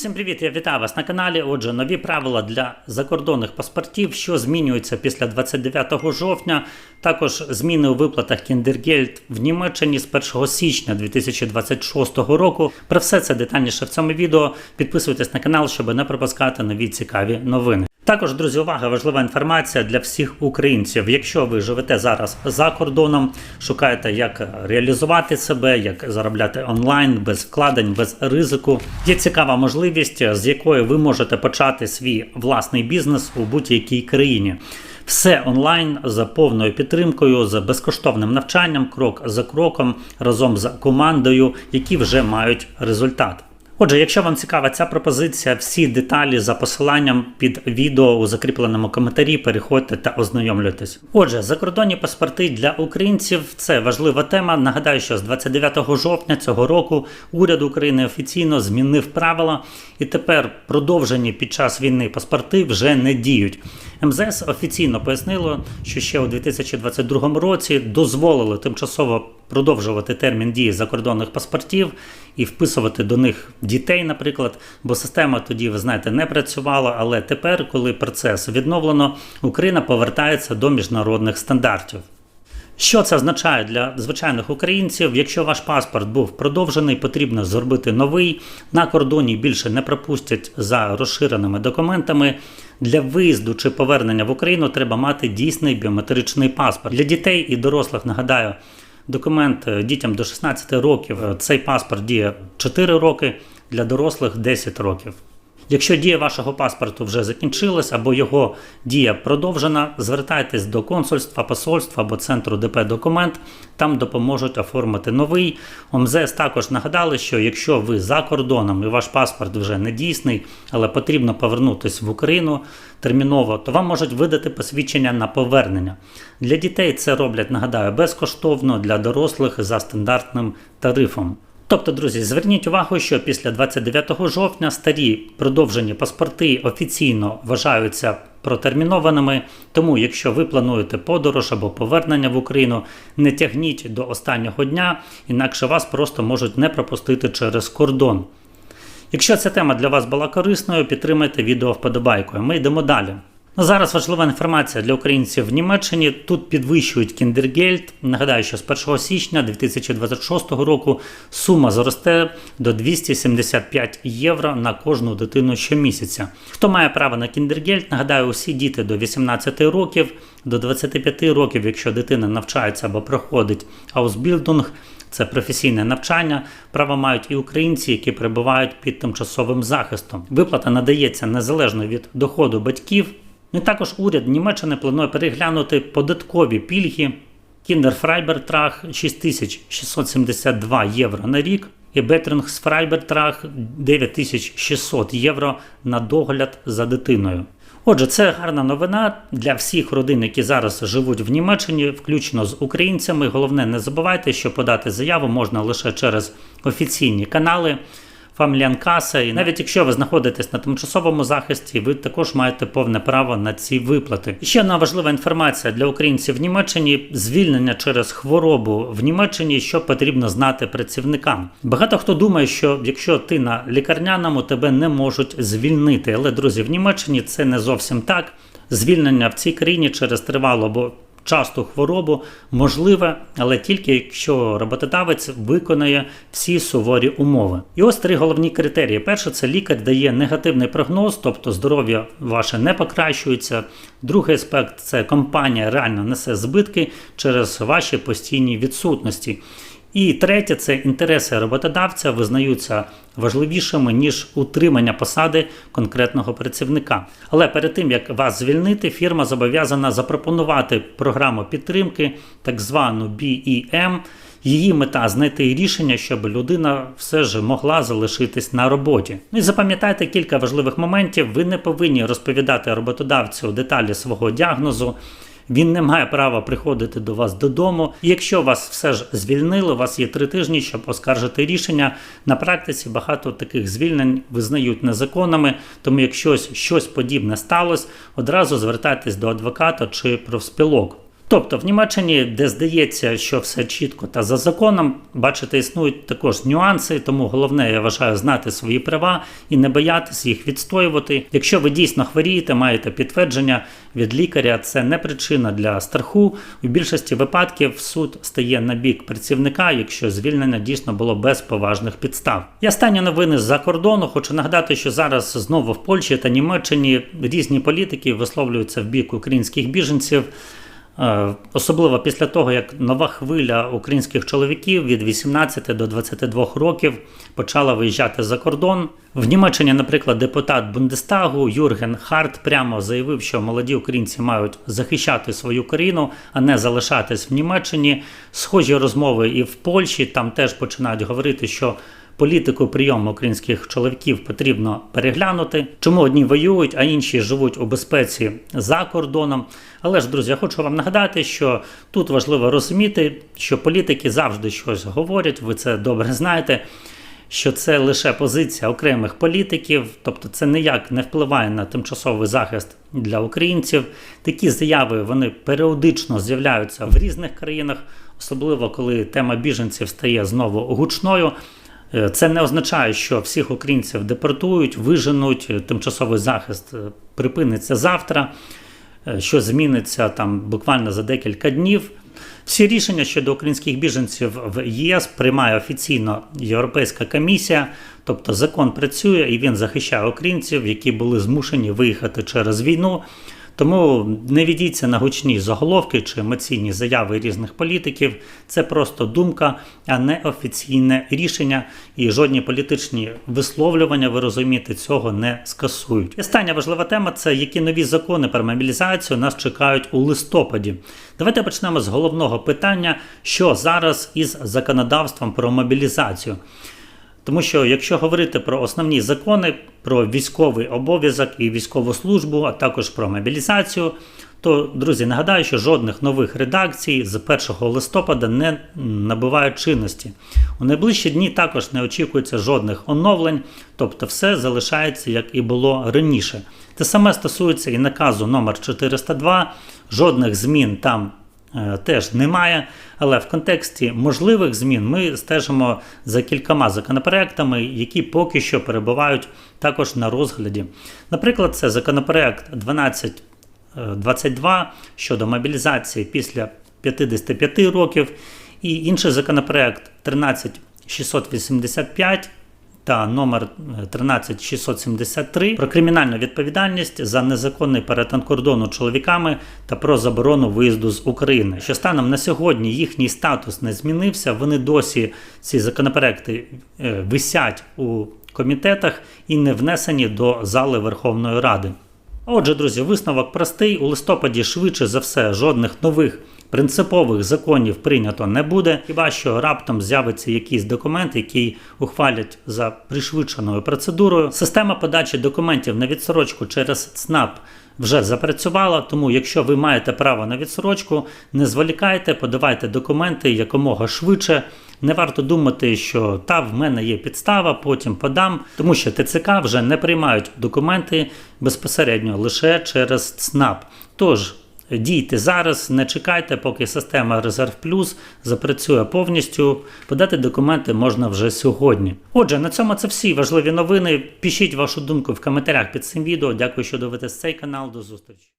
Всім привіт, я вітаю вас на каналі. Отже, нові правила для закордонних паспортів, що змінюються після 29 жовтня. Також зміни у виплатах Кіндергельд в Німеччині з 1 січня 2026 року. Про все це детальніше в цьому відео. Підписуйтесь на канал, щоб не пропускати нові цікаві новини. Також, друзі, увага, важлива інформація для всіх українців. Якщо ви живете зараз за кордоном, шукаєте, як реалізувати себе, як заробляти онлайн без вкладень, без ризику. Є цікава можливість, з якої ви можете почати свій власний бізнес у будь-якій країні. Все онлайн за повною підтримкою, з безкоштовним навчанням, крок за кроком, разом з командою, які вже мають результат. Отже, якщо вам цікава ця пропозиція, всі деталі за посиланням під відео у закріпленому коментарі переходьте та ознайомлюйтесь. Отже, закордонні паспорти для українців це важлива тема. Нагадаю, що з 29 жовтня цього року уряд України офіційно змінив правила, і тепер продовжені під час війни паспорти вже не діють. МЗС офіційно пояснило, що ще у 2022 році дозволили тимчасово продовжувати термін дії закордонних паспортів і вписувати до них дітей, наприклад, бо система тоді, ви знаєте, не працювала. Але тепер, коли процес відновлено, Україна повертається до міжнародних стандартів. Що це означає для звичайних українців? Якщо ваш паспорт був продовжений, потрібно зробити новий. На кордоні більше не пропустять за розширеними документами. Для виїзду чи повернення в Україну треба мати дійсний біометричний паспорт. Для дітей і дорослих нагадаю. Документ е, дітям до 16 років е, цей паспорт діє 4 роки, для дорослих 10 років. Якщо дія вашого паспорту вже закінчилась або його дія продовжена, звертайтесь до консульства, посольства або центру ДП документ, там допоможуть оформити новий. ОМЗС також нагадали, що якщо ви за кордоном і ваш паспорт вже не дійсний, але потрібно повернутися в Україну терміново, то вам можуть видати посвідчення на повернення. Для дітей це роблять, нагадаю, безкоштовно, для дорослих за стандартним тарифом. Тобто, друзі, зверніть увагу, що після 29 жовтня старі продовжені паспорти офіційно вважаються протермінованими. Тому, якщо ви плануєте подорож або повернення в Україну, не тягніть до останнього дня, інакше вас просто можуть не пропустити через кордон. Якщо ця тема для вас була корисною, підтримайте відео вподобайкою. Ми йдемо далі. Ну, зараз важлива інформація для українців в Німеччині. Тут підвищують кіндергельд. Нагадаю, що з 1 січня 2026 року сума зросте до 275 євро на кожну дитину щомісяця. Хто має право на кіндергельд, нагадаю, усі діти до 18 років, до 25 років, якщо дитина навчається або проходить аусбілдинг, це професійне навчання. Право мають і українці, які перебувають під тимчасовим захистом. Виплата надається незалежно від доходу батьків. Ну також уряд Німеччини планує переглянути податкові пільги. Кіндерфрайбертрах 6672 євро на рік і Бетрингсфрайбертрах 9600 євро на догляд за дитиною. Отже, це гарна новина для всіх родин, які зараз живуть в Німеччині, включно з українцями. Головне, не забувайте, що подати заяву можна лише через офіційні канали. Фаміліанкаса, і навіть якщо ви знаходитесь на тимчасовому захисті, ви також маєте повне право на ці виплати. І ще одна важлива інформація для українців в Німеччині: звільнення через хворобу в Німеччині, що потрібно знати працівникам. Багато хто думає, що якщо ти на лікарняному, тебе не можуть звільнити. Але друзі, в Німеччині це не зовсім так. Звільнення в цій країні через тривалу або часту хворобу можливе, але тільки якщо роботодавець виконає всі суворі умови. І ось три головні критерії: перше, це лікар дає негативний прогноз, тобто здоров'я ваше не покращується. Другий аспект це компанія реально несе збитки через ваші постійні відсутності. І третє це інтереси роботодавця визнаються важливішими ніж утримання посади конкретного працівника. Але перед тим як вас звільнити, фірма зобов'язана запропонувати програму підтримки, так звану BEM. Її мета знайти рішення, щоб людина все ж могла залишитись на роботі. Ну і запам'ятайте кілька важливих моментів. Ви не повинні розповідати роботодавцю деталі свого діагнозу. Він не має права приходити до вас додому. Якщо вас все ж звільнили, у вас є три тижні, щоб оскаржити рішення. На практиці багато таких звільнень визнають незаконними. Тому, якщо щось подібне сталося, одразу звертайтесь до адвоката чи профспілок. Тобто в Німеччині, де здається, що все чітко та за законом, бачите, існують також нюанси, тому головне, я вважаю, знати свої права і не боятися їх відстоювати. Якщо ви дійсно хворієте, маєте підтвердження від лікаря, це не причина для страху. У більшості випадків суд стає на бік працівника, якщо звільнення дійсно було без поважних підстав. І останні новини з-за кордону. Хочу нагадати, що зараз знову в Польщі та Німеччині різні політики висловлюються в бік українських біженців. Е, Особливо після того, як нова хвиля українських чоловіків від 18 до 22 років почала виїжджати за кордон. В Німеччині, наприклад, депутат Бундестагу Юрген Харт прямо заявив, що молоді українці мають захищати свою країну, а не залишатись в Німеччині. Схожі розмови і в Польщі там теж починають говорити, що політику прийому українських чоловіків потрібно переглянути. Чому одні воюють, а інші живуть у безпеці за кордоном. Але ж, друзі, я хочу вам нагадати, що тут важливо розуміти, що політики завжди щось говорять, ви це добре знаєте. Що це лише позиція окремих політиків, тобто це ніяк не впливає на тимчасовий захист для українців. Такі заяви вони періодично з'являються в різних країнах, особливо коли тема біженців стає знову гучною. Е, Це не означає, що всіх українців депортують, виженуть, е, тимчасовий захист е, припиниться завтра, що зміниться там буквально за декілька днів. Всі рішення щодо українських біженців в ЄС приймає офіційно Європейська комісія, тобто закон працює і він захищає українців, які були змушені виїхати через війну. Тому не ведіться на гучні заголовки чи емоційні заяви різних політиків. Це просто думка, а не офіційне рішення. І жодні політичні висловлювання, ви розумієте, цього не скасують. І Остання важлива тема це які нові закони про мобілізацію нас чекають у листопаді. Давайте почнемо з головного питання, що зараз із законодавством про мобілізацію. Тому що якщо говорити про основні закони, про військовий обов'язок і військову службу, а також про мобілізацію, то, друзі, нагадаю, що жодних нових редакцій з 1 листопада не набувають чинності. У найближчі дні також не очікується жодних оновлень, тобто все залишається як і було раніше. Те саме стосується і наказу номер 402, жодних змін там теж немає. Але в контексті можливих змін ми стежимо за кількома законопроектами, які поки що перебувають також на розгляді. Наприклад, це законопроект 1222 щодо мобілізації після 55 років, і інший законопроект 13685 та номер е, 13673 про кримінальну відповідальність за незаконний перетин кордону чоловіками та про заборону виїзду з України. Що станом на сьогодні їхній статус не змінився. Вони досі ці законопроекти е, висять у комітетах і не внесені до зали Верховної Ради. Отже, друзі, висновок простий. У листопаді швидше за все жодних нових принципових законів прийнято не буде. Хіба що раптом з'явиться якийсь документ, який ухвалять за пришвидшеною процедурою. Система подачі документів на відсрочку через ЦНАП вже запрацювала, тому якщо ви маєте право на відсрочку, не зволікайте, подавайте документи якомога швидше. Не варто думати, що та в мене є підстава, потім подам, тому що ТЦК вже не приймають документи безпосередньо лише через ЦНАП. Тож дійте зараз, не чекайте, поки система Резерв Плюс запрацює повністю. Подати документи можна вже сьогодні. Отже, на цьому це всі важливі новини. Пишіть вашу думку в коментарях під цим відео. Дякую, що дивитесь цей канал. До зустрічі.